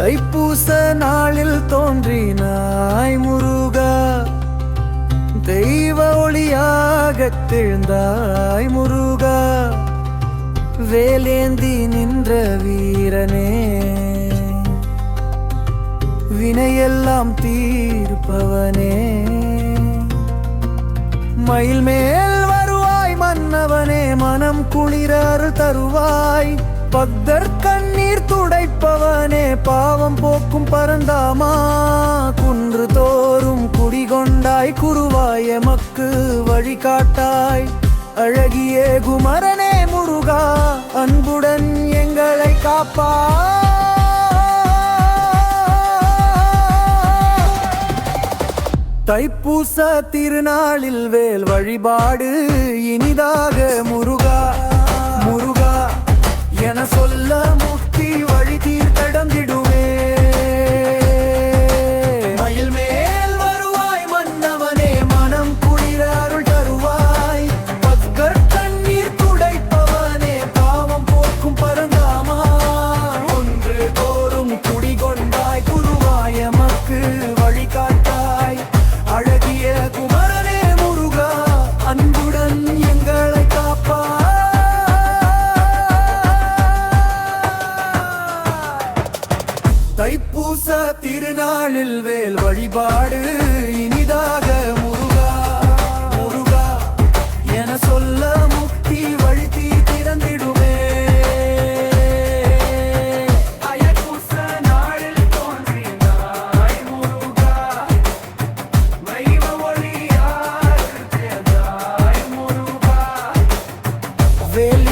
தைப்பூச நாளில் தோன்றினாய் முருகா. தெய்வ ஒளியாக திழ்ந்தாய் முருகா. வேலேந்தி நின்ற வீரனே. வினையெல்லாம் தீர்ப்பவனே. மயில் மேல் வருவாய் மன்னவனே மனம் குளிராறு தருவாய். பக்தர் கண்ணீர் துடைப்பவனே பாவம் போக்கும் பரந்தாமா. குன்று தோறும் குடிகொண்டாய் குருவாய் எமக்கு வழிகாட்டாய் அழகியே குமரனே முருகா அன்புடன் எங்களை காப்பா. தைப்பூச திருநாளில் வேல் வழிபாடு இனிதாக முருகா பூச திருநாளில் வேல் வழிபாடு இனிதாக முருகா முருகா என சொல்ல முக்தி வழித்தி திறந்திடுமே. அயபூச நாளில் தோன்றினாய் முருகா தெய்வ ஒளியாய் முருகா. வேல்